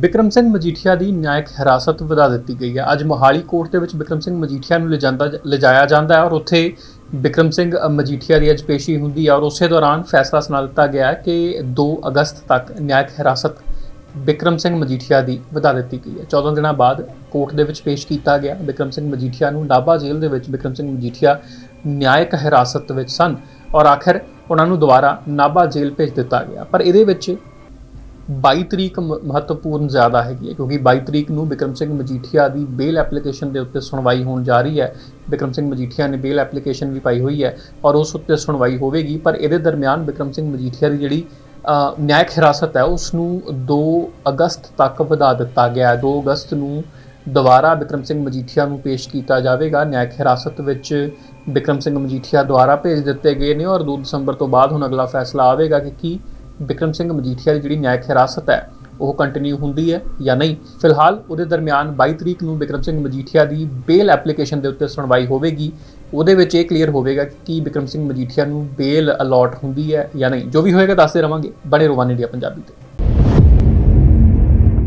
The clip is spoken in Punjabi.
ਬਿਕਰਮ ਸਿੰਘ ਮਜੀਠੀਆ ਦੀ ਨਿਆਇਕ ਹਿਰਾਸਤ ਵਧਾ ਦਿੱਤੀ ਗਈ ਹੈ। ਅੱਜ ਮੋਹਾਲੀ ਕੋਰਟ ਦੇ ਵਿੱਚ ਬਿਕਰਮ ਸਿੰਘ ਮਜੀਠੀਆ ਨੂੰ ਲਿਜਾਂਦਾ ਲਿਜਾਇਆ ਜਾਂਦਾ ਹੈ ਔਰ ਉੱਥੇ ਬਿਕਰਮ ਸਿੰਘ ਮਜੀਠੀਆ ਦੀ ਅੱਜ ਪੇਸ਼ੀ ਹੁੰਦੀ ਹੈ ਔਰ ਉਸੇ ਦੌਰਾਨ ਫੈਸਲਾ ਸੁਣਾ ਦਿੱਤਾ ਗਿਆ ਹੈ ਕਿ 2 ਅਗਸਤ ਤੱਕ ਨਿਆਇਕ ਹਿਰਾਸਤ ਬਿਕਰਮ ਸਿੰਘ ਮਜੀਠੀਆ ਦੀ ਵਧਾ ਦਿੱਤੀ ਗਈ ਹੈ। 14 ਦਿਨਾਂ ਬਾਅਦ ਕੋਰਟ ਦੇ ਵਿੱਚ ਪੇਸ਼ ਕੀਤਾ ਗਿਆ। ਬਿਕਰਮ ਸਿੰਘ ਮਜੀਠੀਆ ਨੂੰ ਨਾਭਾ ਜੇਲ੍ਹ ਦੇ ਵਿੱਚ ਬਿਕਰਮ ਸਿੰਘ ਮਜੀਠੀਆ ਨਿਆਇਕ ਹਿਰਾਸਤ ਵਿੱਚ ਸਨ ਔਰ ਆਖਰ ਉਹਨਾਂ ਨੂੰ ਦੁਬਾਰਾ ਨਾਭਾ ਜੇਲ੍ਹ ਭੇਜ ਦਿੱਤਾ ਗਿਆ। ਪਰ ਇਹਦੇ ਵਿੱਚ 22 ਤਰੀਕ ਮ- ਮਹੱਤਵਪੂਰਨ ਜ਼ਿਆਦਾ ਹੈਗੀ ਹੈ, ਕਿਉਂਕਿ 22 ਤਰੀਕ ਨੂੰ ਬਿਕਰਮ ਸਿੰਘ ਮਜੀਠੀਆ ਦੀ ਬੇਲ ਐਪਲੀਕੇਸ਼ਨ ਦੇ ਉੱਤੇ ਸੁਣਵਾਈ ਹੋਣ ਜਾ ਰਹੀ ਹੈ। ਬਿਕਰਮ ਸਿੰਘ ਮਜੀਠੀਆ ਨੇ ਬੇਲ ਐਪਲੀਕੇਸ਼ਨ ਵੀ ਪਾਈ ਹੋਈ ਹੈ ਔਰ ਉਸ ਉੱਤੇ ਸੁਣਵਾਈ ਹੋਵੇਗੀ, ਪਰ ਇਹਦੇ ਦਰਮਿਆਨ ਬਿਕਰਮ ਸਿੰਘ ਮਜੀਠੀਆ ਦੀ ਜਿਹੜੀ ਨਿਆਇਕ ਹਿਰਾਸਤ ਹੈ ਉਸ ਨੂੰ 2 ਅਗਸਤ ਤੱਕ ਵਧਾ ਦਿੱਤਾ ਗਿਆ ਹੈ। 2 ਅਗਸਤ ਨੂੰ ਦੁਬਾਰਾ ਬਿਕਰਮ ਸਿੰਘ ਮਜੀਠੀਆ ਨੂੰ ਪੇਸ਼ ਕੀਤਾ ਜਾਵੇਗਾ। ਨਿਆਇਕ ਹਿਰਾਸਤ ਵਿੱਚ ਬਿਕਰਮ ਸਿੰਘ ਮਜੀਠੀਆ ਦੁਆਰਾ ਭੇਜ ਦਿੱਤੇ ਗਏ ਨੇ ਔਰ 2 ਦਸੰਬਰ ਤੋਂ ਬਾਅਦ ਹੁਣ ਅਗਲਾ ਫੈਸਲਾ ਆਵੇਗਾ ਕਿ ਕੀ ਬਿਕਰਮ ਸਿੰਘ ਮਜੀਠੀਆ ਦੀ ਜਿਹੜੀ ਨਿਆਇਕ ਹਿਰਾਸਤ ਹੈ, ਉਹ ਕੰਟੀਨਿਊ ਹੁੰਦੀ ਹੈ ਜਾਂ ਨਹੀਂ? ਫਿਲਹਾਲ ਉਹਦੇ ਦਰਮਿਆਨ 22 ਤਰੀਕ ਨੂੰ ਬਿਕਰਮ ਸਿੰਘ ਮਜੀਠੀਆ ਦੀ ਬੇਲ ਐਪਲੀਕੇਸ਼ਨ ਦੇ ਉੱਤੇ ਸੁਣਵਾਈ ਹੋਵੇਗੀ। ਉਹਦੇ ਵਿੱਚ ਇਹ ਕਲੀਅਰ ਹੋਵੇਗਾ ਕਿ ਕੀ ਬਿਕਰਮ ਸਿੰਘ ਮਜੀਠੀਆ ਨੂੰ ਬੇਲ ਅਲਾਟ ਹੁੰਦੀ ਹੈ ਜਾਂ ਨਹੀਂ। ਜੋ ਵੀ ਹੋਏਗਾ, ਦੱਸਦੇ ਰਵਾਂਗੇ। ਬਣੇ ਰਵਾਨ ਇੰਡੀਆ ਪੰਜਾਬੀ ਤੇ।